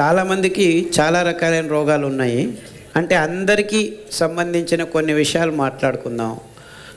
చాలామందికి చాలా రకాలైన రోగాలు ఉన్నాయి. అంటే అందరికీ సంబంధించిన కొన్ని విషయాలు మాట్లాడుకుందాం.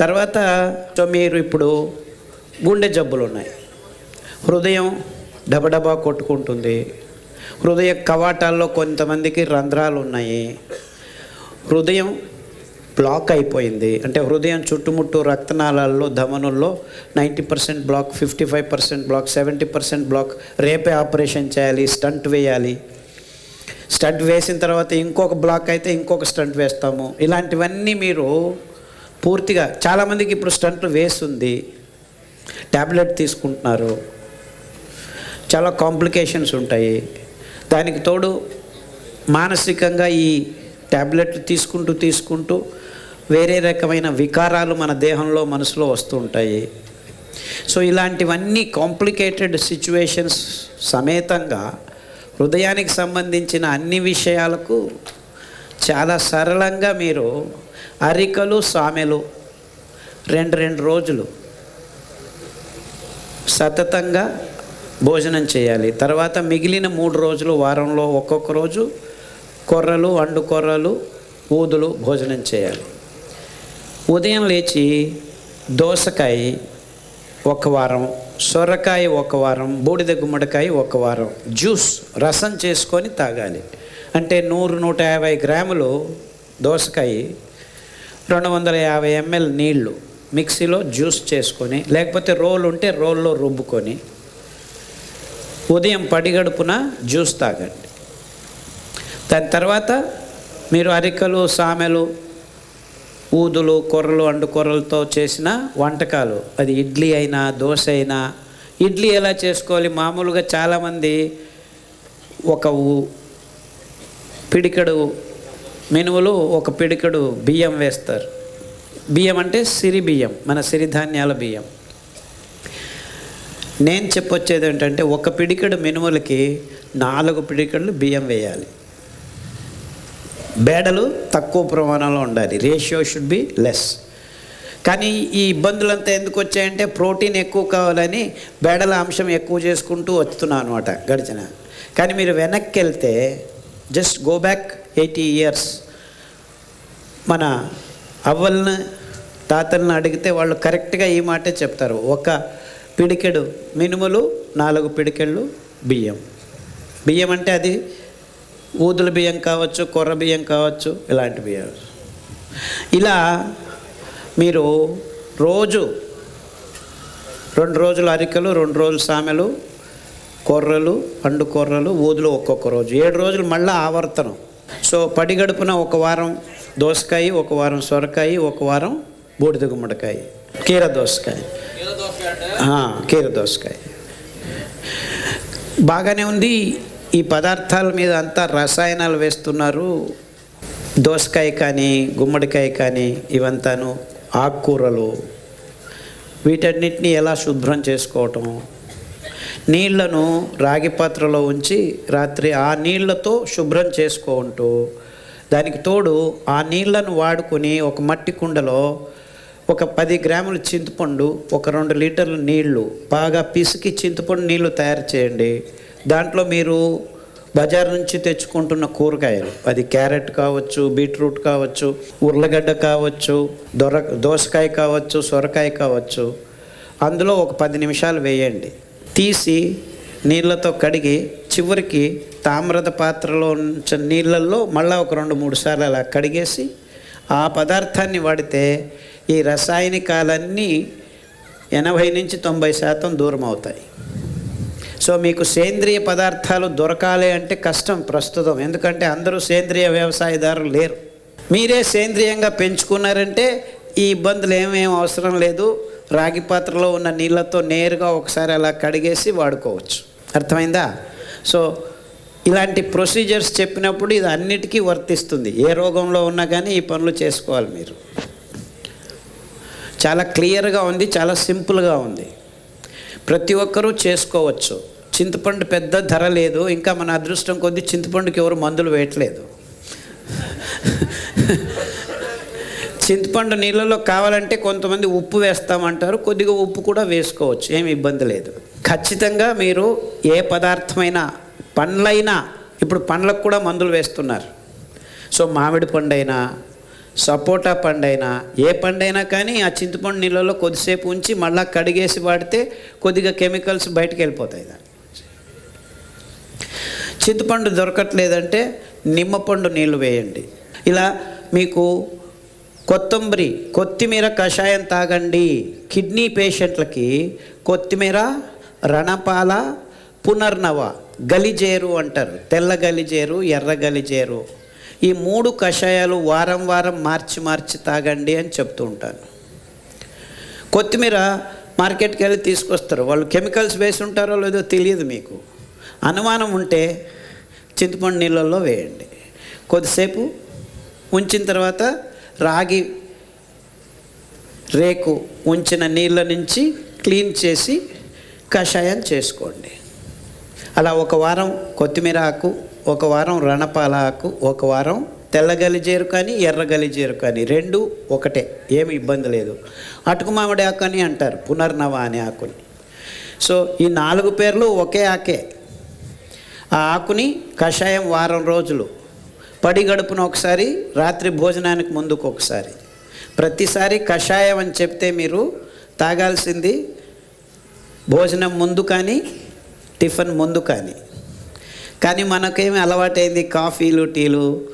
తర్వాత సో మీరు ఇప్పుడు గుండె జబ్బులు ఉన్నాయి. హృదయం డబడబా కొట్టుకుంటుంది. హృదయ కవాటాల్లో కొంతమందికి రంధ్రాలు ఉన్నాయి. హృదయం బ్లాక్ అయిపోయింది. అంటే హృదయం చుట్టుముట్టు రక్తనాళాల్లో ధమనుల్లో ninety percent block fifty five percent block seventy percent block రేపే ఆపరేషన్ చేయాలి స్టంట్ వేయాలి. స్టంట్ వేసిన తర్వాత ఇంకొక బ్లాక్ అయితే ఇంకొక స్టంట్ వేస్తాము. ఇలాంటివన్నీ మీరు పూర్తిగా చాలామందికి ఇప్పుడు స్టంట్లు వేస్తుంది ట్యాబ్లెట్ తీసుకుంటున్నారు. చాలా కాంప్లికేషన్స్ ఉంటాయి. దానికి తోడు మానసికంగా ఈ ట్యాబ్లెట్లు తీసుకుంటూ తీసుకుంటూ వేరే రకమైన వికారాలు మన దేహంలో మనసులో వస్తూ ఉంటాయి సో ఇలాంటివన్నీ కాంప్లికేటెడ్ సిచ్యువేషన్స్ సమేతంగా హృదయానికి సంబంధించిన అన్ని విషయాలకు చాలా సరళంగా మీరు అరికలు సామెలు రెండు రెండు రోజులు సతతంగా భోజనం చేయాలి. తర్వాత మిగిలిన మూడు రోజులు వారంలో ఒక్కొక్క రోజు కొర్రలు అండు కొర్రలు ఊదులు భోజనం చేయాలి. ఉదయం లేచి దోసకాయ ఒక వారం సొరకాయ ఒక వారం బూడిద గుమ్మడికాయ ఒక వారం జ్యూస్ రసం చేసుకొని తాగాలి. అంటే నూరు నూట యాభై గ్రాములు దోసకాయ రెండు వందల యాభై ఎంఎల్ నీళ్ళు మిక్సీలో జ్యూస్ చేసుకొని లేకపోతే రోల్ ఉంటే రోల్లో రుబ్బుకొని ఉదయం పడిగడుపున జ్యూస్ తాగండి. దాని తర్వాత మీరు అరికలు సామెలు ఊదులు కొర్రలు అండు కొర్రలతో చేసిన వంటకాలు. అది ఇడ్లీ అయినా దోశ అయినా. ఇడ్లీ ఎలా చేసుకోవాలి? మామూలుగా చాలామంది ఒక ఊ- పిడికడు మినుములు ఒక పిడికడు బియ్యం వేస్తారు. బియ్యం అంటే సిరి బియ్యం మన సిరిధాన్యాల బియ్యం. నేను చెప్పొచ్చేది ఏంటంటే ఒక పిడికడు మినుములకి నాలుగు పిడికడులు బియ్యం వేయాలి. బేడలు తక్కువ ప్రమాణంలో ఉండాలి. రేషియో షుడ్ బి లెస్ కానీ ఈ ఇబ్బందులంతా ఎందుకు వచ్చాయంటే ప్రోటీన్ ఎక్కువ కావాలని బేడల అంశం ఎక్కువ చేసుకుంటూ వస్తున్నా అనమాట గడిచిన. కానీ మీరు వెనక్కి వెళ్తే just go back eighty years మన అవ్వల్ని తాతల్ని అడిగితే వాళ్ళు కరెక్ట్గా ఈ మాటే చెప్తారు. ఒక పిడికెడు మినుములు నాలుగు పిడికెళ్ళు బియ్యం. బియ్యం అంటే అది ఊదుల బియ్యం కావచ్చు కొర్ర బియ్యం కావచ్చు ఇలాంటి బియ్యం. ఇలా మీరు రోజు రెండు రోజులు అరికలు రెండు రోజులు సామెలు కొర్రలు అండు కొర్రలు ఊదులు ఒక్కొక్క రోజు. ఏడు రోజులు మళ్ళీ ఆవర్తనం. సో పడిగడుపున ఒక వారం దోసకాయ ఒక వారం సొరకాయ ఒక వారం బూడిద గుమ్మడికాయ. కీర దోసకాయ. కీర దోసకాయ. బాగానే ఉంది. ఈ పదార్థాల మీద అంతా రసాయనాలు వేస్తున్నారు. దోసకాయ కానీ గుమ్మడికాయ కానీ ఇవంతాను ఆకుకూరలు. వీటన్నిటిని ఎలా శుభ్రం చేసుకోవటం? నీళ్ళను రాగి పాత్రలో ఉంచి రాత్రి ఆ నీళ్ళతో శుభ్రం చేసుకుంటూ దానికి తోడు ఆ నీళ్ళను వాడుకొని ఒక మట్టి కుండలో ఒక పది గ్రాముల చింతపండు ఒక రెండు లీటర్ల నీళ్ళు బాగా పిసికి చింతపండు నీళ్ళు తయారు చేయండి. దాంట్లో మీరు బజార్ నుంచి తెచ్చుకుంటున్న కూరగాయలు అది క్యారెట్ కావచ్చు బీట్రూట్ కావచ్చు ఉర్లగడ్డ కావచ్చు దొర దోసకాయ కావచ్చు సొరకాయ కావచ్చు అందులో ఒక పది నిమిషాలు వేయండి. తీసి నీళ్ళతో కడిగి చివరికి తామ్రద పాత్రలో ఉంచిన నీళ్ళల్లో మళ్ళీ ఒక రెండు మూడు సార్లు అలా కడిగేసి ఆ పదార్థాన్ని వాడితే ఈ రసాయనికాలన్నీ ఎనభై నుంచి తొంభై శాతం దూరం అవుతాయి సో మీకు సేంద్రియ పదార్థాలు దొరకాలి అంటే కష్టం ప్రస్తుతం. ఎందుకంటే అందరూ సేంద్రియ వ్యవసాయదారులు లేరు. మీరే సేంద్రియంగా పెంచుకున్నారంటే ఈ ఇబ్బందులు ఏమేం అవసరం లేదు. రాగి పాత్రలో ఉన్న నీళ్ళతో నేరుగా ఒకసారి అలా కడిగేసి వాడుకోవచ్చు. అర్థమైందా? సో ఇలాంటి ప్రొసీజర్స్ చెప్పినప్పుడు ఇది అన్నిటికీ వర్తిస్తుంది. ఏ రోగంలో ఉన్నా కానీ ఈ పనులు చేసుకోవాలి మీరు. చాలా క్లియర్గా ఉంది చాలా సింపుల్గా ఉంది. ప్రతి ఒక్కరూ చేసుకోవచ్చు. చింతపండు పెద్ద ధర లేదు ఇంకా మన అదృష్టం కొద్దీ చింతపండుకి ఎవరు మందులు వేయట్లేదు. చింతపండు నీళ్ళలో కావాలంటే కొంతమంది ఉప్పు వేస్తామంటారు కొద్దిగా ఉప్పు కూడా వేసుకోవచ్చు ఏమి ఇబ్బంది లేదు. ఖచ్చితంగా మీరు ఏ పదార్థమైనా పండ్లైనా ఇప్పుడు పండ్లకు కూడా మందులు వేస్తున్నారు. సో మామిడి పండు అయినా సపోటా పండు అయినా ఏ పండైనా కానీ ఆ చింతపండు నీళ్ళలో కొద్దిసేపు ఉంచి మళ్ళీ కడిగేసి వాడితే కొద్దిగా కెమికల్స్ బయటకు వెళ్ళిపోతాయి దాన్ని చింతపండు దొరకట్లేదంటే నిమ్మపండు నీళ్ళు వేయండి. ఇలా మీకు కొత్తంబరి కొత్తిమీర కషాయం తాగండి. కిడ్నీ పేషెంట్లకి కొత్తిమీర రణపాల పునర్నవ గలిజేరు అంటారు. తెల్ల గలిజేరు ఎర్ర గలిజేరు. ఈ మూడు కషాయాలు వారం వారం మార్చి మార్చి తాగండి అని చెప్తూ ఉంటాను. కొత్తిమీర మార్కెట్కి వెళ్ళి తీసుకొస్తారు. వాళ్ళు కెమికల్స్ వేసి ఉంటారో లేదో తెలియదు మీకు. అనుమానం ఉంటే చింతపండు నీళ్ళల్లో వేయండి. కొద్దిసేపు ఉంచిన తర్వాత రాగి రేకు ఉంచిన నీళ్ళ నుంచి క్లీన్ చేసి కషాయం చేసుకోండి. అలా ఒక వారం కొత్తిమీర ఆకు ఒక వారం రణపాల ఆకు ఒక వారం తెల్ల గలిజేరు కానీ ఎర్ర గలిజేరు కానీ రెండు ఒకటే ఏమి ఇబ్బంది లేదు. అటుకు మామిడి ఆకు అని అంటారు పునర్నవ అనే ఆకుని. సో ఈ నాలుగు పేర్లు ఒకే ఆకే. ఆ ఆకుని కషాయం వారం రోజులు. పడి గడుపున ఒకసారి రాత్రి భోజనానికి ముందుకు ఒకసారి. ప్రతిసారి కషాయం అని చెప్తే మీరు తాగాల్సింది భోజనం ముందు కానీ టిఫిన్ ముందు కానీ. కానీ మనకేమి అలవాటైంది? కాఫీలు టీలు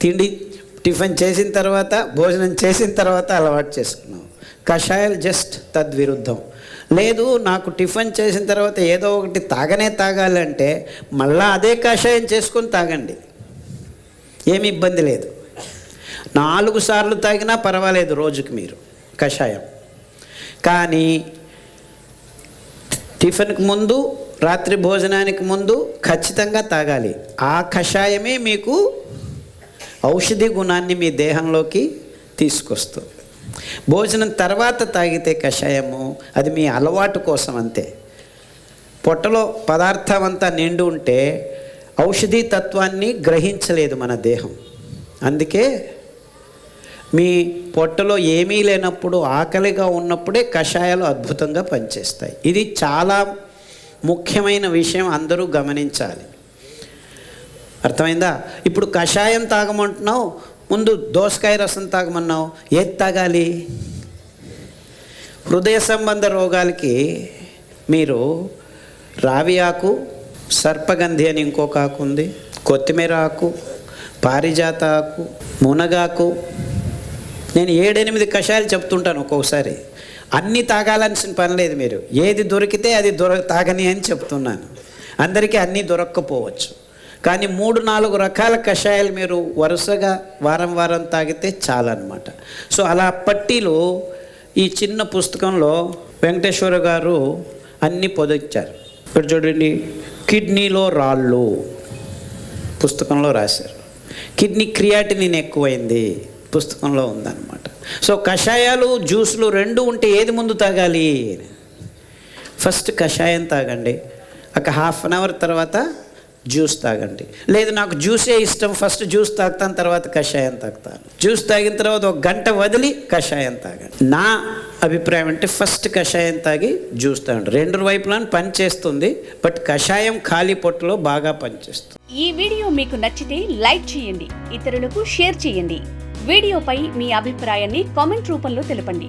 తిండి టిఫిన్ చేసిన తర్వాత భోజనం చేసిన తర్వాత అలవాటు చేసుకున్నాం. కషాయాలు జస్ట్ తద్విరుద్ధం. లేదు నాకు టిఫిన్ చేసిన తర్వాత ఏదో ఒకటి తాగనే తాగాలంటే మళ్ళా అదే కషాయం చేసుకొని తాగండి. ఏమి ఇబ్బంది లేదు. నాలుగు సార్లు తాగినా పర్వాలేదు రోజుకి మీరు కషాయం. కానీ టిఫిన్కి ముందు రాత్రి భోజనానికి ముందు ఖచ్చితంగా తాగాలి. ఆ కషాయమే మీకు ఔషధి గుణాన్ని మీ దేహంలోకి తీసుకొస్తుంది. భోజనం తర్వాత తాగితే కషాయము అది మీ అలవాటు కోసం అంతే. పొట్టలో పదార్థం అంతా నిండు ఉంటే ఔషధీ తత్వాన్ని గ్రహించలేదు మన దేహం. అందుకే మీ పొట్టలో ఏమీ లేనప్పుడు ఆకలిగా ఉన్నప్పుడే కషాయాలు అద్భుతంగా పనిచేస్తాయి. ఇది చాలా ముఖ్యమైన విషయం అందరూ గమనించాలి. అర్థమైందా? ఇప్పుడు కషాయం తాగమంటున్నావు ముందు దోసకాయ రసం తాగమన్నావు. ఏది తాగాలి? హృదయ సంబంధ రోగాలకి మీరు రావి ఆకు సర్పగంధి అని ఇంకొక ఆకు ఉంది. కొత్తిమీర ఆకు పారిజాత ఆకు మునగాకు. నేను ఏడెనిమిది కషాయాలు చెప్తుంటాను ఒక్కొక్కసారి అన్నీ తాగాలనిసిన పని లేదు మీరు. ఏది దొరికితే అది దొర తాగని అని చెప్తున్నాను. అందరికీ అన్నీ దొరక్కపోవచ్చు. కానీ మూడు నాలుగు రకాల కషాయాలు మీరు వరుసగా వారం వారం తాగితే చాలన్నమాట. సో అలా పట్టీలో ఈ చిన్న పుస్తకంలో వెంకటేశ్వర గారు అన్నీ పొదిచ్చారు ఇక్కడ చూడండి కిడ్నీలో రాళ్ళు పుస్తకంలో రాశారు. కిడ్నీ క్రియాటినిన్ ఎక్కువైంది పుస్తకంలో ఉందన్నమాట. సో కషాయాలు జ్యూస్లు రెండు ఉంటే ఏది ముందు తాగాలి? ఫస్ట్ కషాయం తాగండి. ఒక హాఫ్ అన్ అవర్ తర్వాత జ్యూస్ తాగండి. లేదు నాకు జ్యూసే ఇష్టం. ఫస్ట్ జ్యూస్ తాగుతాను తర్వాత కషాయం తాగుతాను. జ్యూస్ తాగిన తర్వాత ఒక గంట వదిలి కషాయం తాగండి. నా అభిప్రాయం అంటే ఫస్ట్ కషాయం తాగి జ్యూస్ తాగండి. రెండు వైపులా పనిచేస్తుంది బట్ కషాయం ఖాళీ పొట్టులో బాగా పనిచేస్తుంది ఈ వీడియో మీకు నచ్చితే లైక్ చేయండి ఇతరులకు షేర్ చేయండి. వీడియోపై మీ అభిప్రాయాన్ని కామెంట్ రూపంలో తెలపండి.